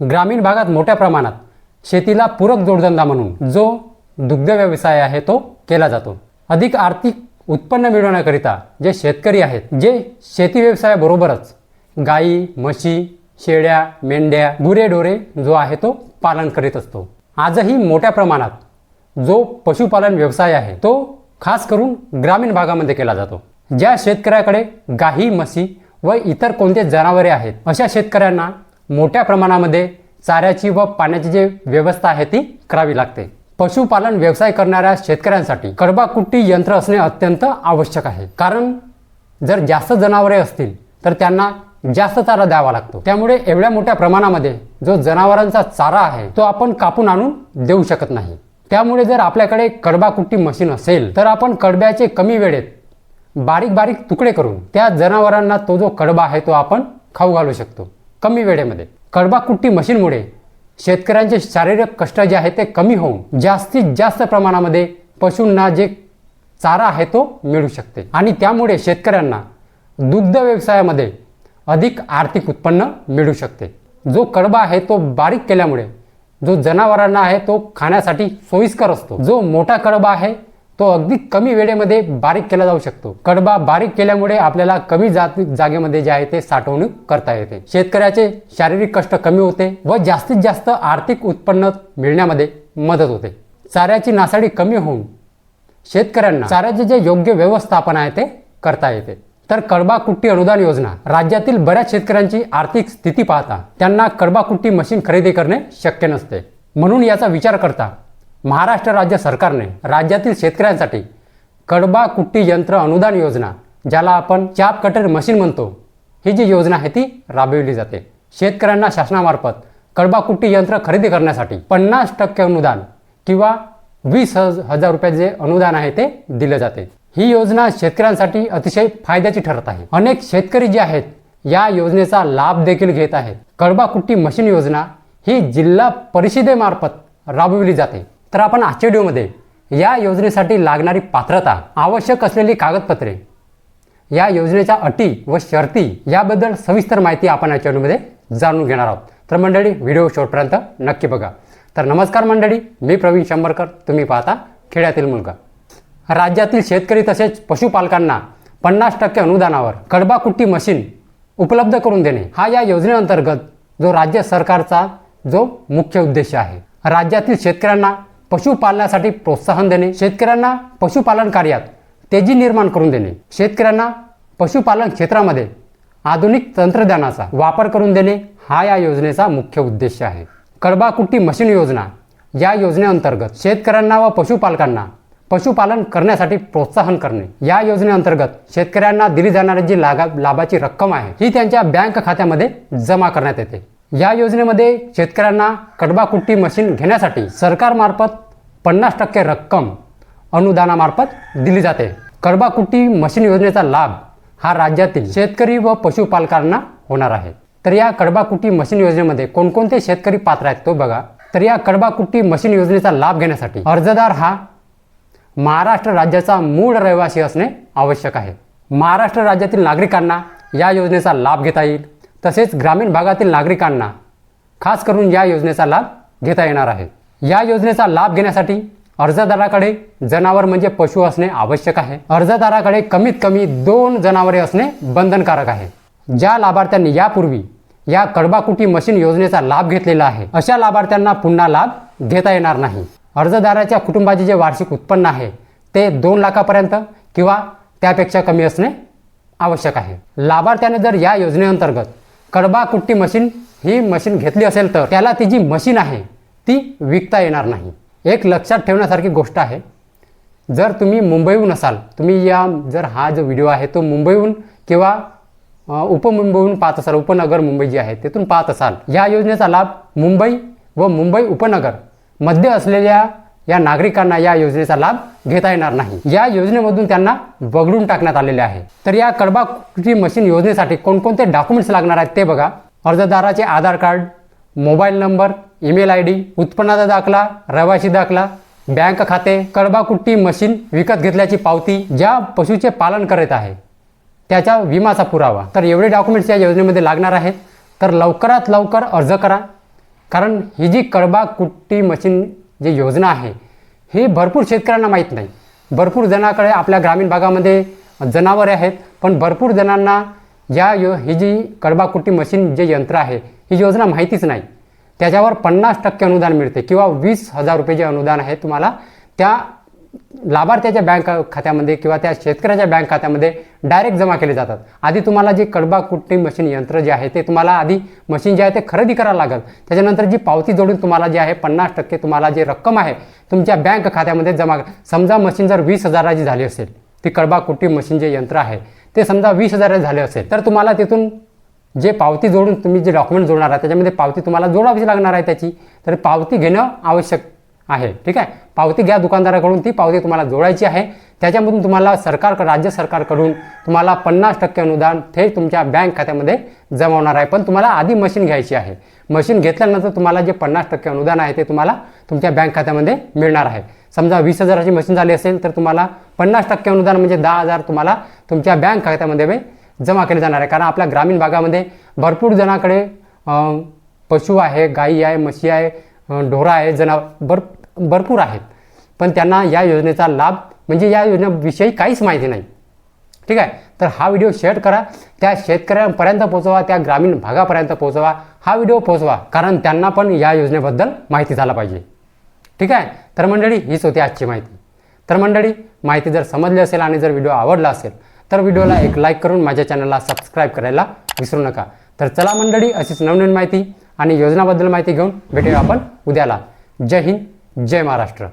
ग्रामीण भागात मोठ्या प्रमाणात शेतीला पूरक जोडधंदा म्हणून जो दुग्ध व्यवसाय आहे तो केला जातो. अधिक आर्थिक उत्पन्न मिळवण्याकरिता जे शेतकरी आहेत जे शेती व्यवसायाबरोबरच गाई म्हशी शेळ्या मेंढ्या गुरेढोरे जो आहे तो पालन करीत असतो. आजही मोठ्या प्रमाणात जो पशुपालन व्यवसाय आहे तो खास करून ग्रामीण भागामध्ये केला जातो. ज्या शेतकऱ्याकडे गाई म्हशी व इतर कोणते जनावरे आहेत अशा शेतकऱ्यांना मोठ्या प्रमाणामध्ये चाऱ्याची व पाण्याची जी व्यवस्था आहे ती करावी लागते. पशुपालन व्यवसाय करणाऱ्या शेतकऱ्यांसाठी कडबाकुट्टी यंत्र असणे अत्यंत आवश्यक आहे. कारण जर जास्त जनावरे असतील तर त्यांना जास्त चारा द्यावा लागतो. त्यामुळे एवढ्या मोठ्या प्रमाणामध्ये जो जनावरांचा चारा आहे तो आपण कापून आणून देऊ शकत नाही. त्यामुळे जर आपल्याकडे कडबाकुट्टी मशीन असेल तर आपण कडब्याचे कमी वेळेत बारीक बारीक तुकडे करून त्या जनावरांना तो जो कडबा आहे तो आपण खाऊ घालू शकतो. कमी वेळेमध्ये. कडबा कुट्टी मशीनमुळे शेतकऱ्यांचे शारीरिक कष्ट जे आहे ते कमी होऊन जास्तीत जास्त प्रमाणामध्ये पशूंना जे चारा आहे तो मिळू शकते. आणि त्यामुळे शेतकऱ्यांना दुग्ध व्यवसायामध्ये अधिक आर्थिक उत्पन्न मिळू शकते. जो कडबा आहे तो बारीक केल्यामुळे जो जनावरांना आहे तो खाण्यासाठी सोयीस्कर असतो. जो मोठा कडबा आहे तो अगदी कमी वेळेमध्ये बारीक केला जाऊ शकतो. कडबा बारीक केल्यामुळे आपल्याला कमी जाती जागेमध्ये जे आहे ते साठवणूक करता येते. शेतकऱ्याचे शारीरिक कष्ट कमी होते व जास्तीत जास्त आर्थिक उत्पन्न मिळण्यामध्ये मदत होते. चाऱ्याची नासाडी कमी होऊन शेतकऱ्यांना चाऱ्याचे जे योग्य व्यवस्थापन आहे ते करता येते. तर कडबा कुट्टी अनुदान योजना. राज्यातील बऱ्याच शेतकऱ्यांची आर्थिक स्थिती पाहता त्यांना कडबा कुट्टी मशीन खरेदी करणे शक्य नसते. म्हणून याचा विचार करता महाराष्ट्र राज्य सरकारने राज्यातील शेतकऱ्यांसाठी कडबा कुट्टी यंत्र अनुदान योजना ज्याला आपण चाप कटर मशीन म्हणतो ही जी योजना आहे ती राबविली जाते. शेतकऱ्यांना शासनामार्फत कडबा कुट्टी यंत्र खरेदी करण्यासाठी पन्नास टक्के अनुदान किंवा वीस हज हजार रुपये जे अनुदान आहे ते दिले जाते. ही योजना शेतकऱ्यांसाठी अतिशय फायद्याची ठरत आहे. अनेक शेतकरी जे आहेत या योजनेचा लाभ देखील घेत आहेत. कडबा कुट्टी मशीन योजना ही जिल्हा परिषदेमार्फत राबविली जाते. तर आपण आजच्या व्हिडिओमध्ये या योजनेसाठी लागणारी पात्रता आवश्यक असलेली कागदपत्रे या योजनेच्या अटी व शर्ती याबद्दल सविस्तर माहिती आपण याच्या व्हिडिओमध्ये जाणून घेणार आहोत. तर मंडळी व्हिडिओ शेवटपर्यंत नक्की बघा. तर नमस्कार मंडळी मी प्रवीण शंभरकर. तुम्ही पाहता खेड्यातील मुलगा. राज्यातील शेतकरी तसेच पशुपालकांना पन्नास टक्के अनुदानावर कडबाकुट्टी मशीन उपलब्ध करून देणे हा या योजनेअंतर्गत जो राज्य सरकारचा जो मुख्य उद्देश आहे. राज्यातील शेतकऱ्यांना पशुपालनासाठी प्रोत्साहन देणे. शेतकऱ्यांना पशुपालन कार्यात तेजी निर्माण करून देणे. शेतकऱ्यांना पशुपालन क्षेत्रामध्ये आधुनिक तंत्रज्ञानाचा वापर करून देणे हा या योजनेचा मुख्य उद्देश आहे. कडबाकुट्टी मशीन योजना या योजनेअंतर्गत शेतकऱ्यांना व पशुपालकांना पशुपालन करण्यासाठी प्रोत्साहन करणे. या योजनेअंतर्गत शेतकऱ्यांना दिली जाणारी जी लागा लाभाची रक्कम आहे ही त्यांच्या बँक खात्यामध्ये जमा करण्यात येते. या योजनेमध्ये शेतकऱ्यांना कडबाकुट्टी मशीन घेण्यासाठी सरकारमार्फत पन्नास टक्के रक्कम अनुदानामार्फत दिली जाते. कडबाकुट्टी मशीन योजनेचा लाभ हा राज्यातील शेतकरी व पशुपालकांना होणार आहे. तर या कडबाकुट्टी मशीन योजनेमध्ये कोणकोणते शेतकरी पात्र आहेत तो बघा. तर या कडबाकुट्टी मशीन योजनेचा लाभ घेण्यासाठी अर्जदार हा महाराष्ट्र राज्याचा मूळ रहिवासी असणे आवश्यक आहे. महाराष्ट्र राज्यातील नागरिकांना या योजनेचा लाभ घेता येईल. तसेच ग्रामीण भागातील नागरिकांना खास करून या योजनेचा लाभ घेता येणार आहे. या योजनेचा लाभ घेण्यासाठी अर्जदाराकडे जनावर म्हणजे पशु असणे आवश्यक आहे. अर्जदाराकडे कमीत कमी दोन जनावरे असणे बंधनकारक आहे. ज्या लाभार्थ्यांनी यापूर्वी या कडबाकुटी मशीन योजनेचा लाभ घेतलेला आहे अशा लाभार्थ्यांना पुन्हा लाभ घेता येणार नाही. अर्जदाराच्या कुटुंबाचे जे वार्षिक उत्पन्न आहे ते दोन लाखापर्यंत किंवा त्यापेक्षा कमी असणे आवश्यक आहे. लाभार्थ्याने जर या योजनेअंतर्गत कडबा कुट्टी मशीन ही मशीन घेतली असेल तर त्याला ती जी मशीन आहे ती विकता येणार नाही. एक लक्षात ठेवण्यासारखी गोष्ट आहे. जर तुम्ही मुंबईहून असाल तुम्ही या जर हा जो व्हिडिओ आहे तो मुंबईहून किंवा उपमुंबईहून पाहत असाल उपनगर मुंबई जी आहे तिथून पाहत असाल या योजनेचा लाभ मुंबई व मुंबई उपनगरमध्ये असलेल्या या नागरिकांना या योजनेचा लाभ घेता येणार नाही. या योजनेमधून त्यांना वगळून टाकण्यात आलेले आहे. तर या कडबा कुट्टी मशीन योजनेसाठी कोणकोणते डॉक्युमेंट्स लागणार आहेत ते बघा. अर्जदाराचे Aadhaar card mobile number email I D उत्पन्नाचा दाखला रहिवासी दाखला बँक खाते कडबाकुट्टी मशीन विकत घेतल्याची पावती ज्या पशुचे पालन करत आहे त्याच्या विमाचा पुरावा. तर एवढे डॉक्युमेंट्स या योजनेमध्ये लागणार आहेत. तर लवकरात लवकर अर्ज करा. कारण ही जी कडबा कुट्टी मशीन जी योजना आहे ही भरपूर शेतकऱ्यांना माहीत नाही. भरपूर जणांकडे आपल्या ग्रामीण भागामध्ये जनावरे आहेत पण भरपूर जणांना या यो ही जी कडबाकुटी मशीन जे यंत्र आहे ही योजना माहितीच नाही. त्याच्यावर पन्नास टक्के अनुदान मिळते किंवा वीस हजार रुपये जे अनुदान आहे तुम्हाला त्या लाभार्थ्याच्या बँक खात्यामध्ये किंवा त्या शेतकऱ्याच्या बँक खात्यामध्ये डायरेक्ट जमा केले जातात. आधी तुम्हाला जे कडबा कुट्टी मशीन यंत्र जे आहे ते तुम्हाला आधी मशीन जे आहे ते खरेदी करावं लागेल. त्याच्यानंतर जी पावती जोडून तुम्हाला जे आहे पन्नास टक्के तुम्हाला जे रक्कम आहे तुमच्या बँक खात्यामध्ये जमा समजा मशीन जर वीस हजाराची झाली असेल ती कडबा कुट्टी मशीन जे यंत्र आहे ते समजा वीस हजाराचे झाले असेल तर तुम्हाला तिथून जे पावती जोडून तुम्ही जे डॉक्युमेंट जोडणार आहे त्याच्यामध्ये पावती तुम्हाला जोडावीच लागणार आहे त्याची. तर पावती घेणं आवश्यक आहे. ठीक आहे? पावती घ्या दुकानदाराकडून. ती पावती तुम्हाला जोडायची आहे. त्याच्यामधून तुम्हाला सरकार राज्य सरकारकडून तुम्हाला पन्नास टक्के अनुदान थेट तुमच्या बँक खात्यामध्ये जमा होणार आहे. पण तुम्हाला आधी मशीन घ्यायची आहे. मशीन घेतल्यानंतर तुम्हाला जे पन्नास टक्के अनुदान आहे ते तुम्हाला तुमच्या बँक खात्यामध्ये मिळणार आहे. समजा वीस हजाराची मशीन झाली असेल तर तुम्हाला पन्नास टक्के अनुदान म्हणजे दहा हजार तुम्हाला तुमच्या बँक खात्यामध्ये जमा केले जाणार आहे. कारण आपल्या ग्रामीण भागामध्ये भरपूर जणाकडे पशु आहे गाई आहे म्हशी आहे ढोरा ढोरं आहे जनावर भर भरपूर आहेत. पण त्यांना या योजनेचा लाभ म्हणजे या योजनेविषयी काहीच माहिती नाही. ठीक आहे? तर हा व्हिडिओ शेअर करा. त्या शेतकऱ्यांपर्यंत पोहोचवा त्या ग्रामीण भागापर्यंत पोहोचवा. हा व्हिडिओ पोहोचवा कारण त्यांना पण या योजनेबद्दल माहिती झाला पाहिजे. ठीक आहे? तर मंडळी हीच होती आजची माहिती. तर मंडळी माहिती जर समजली असेल आणि जर व्हिडिओ आवडला असेल तर व्हिडिओला एक लाईक करून माझ्या चॅनलला सबस्क्राईब करायला विसरू नका. तर चला मंडळी अशीच नवनवीन माहिती आणि योजनाबद्दल माहिती घेऊन भेटूया आपण उद्याला. जय हिंद. जय महाराष्ट्र.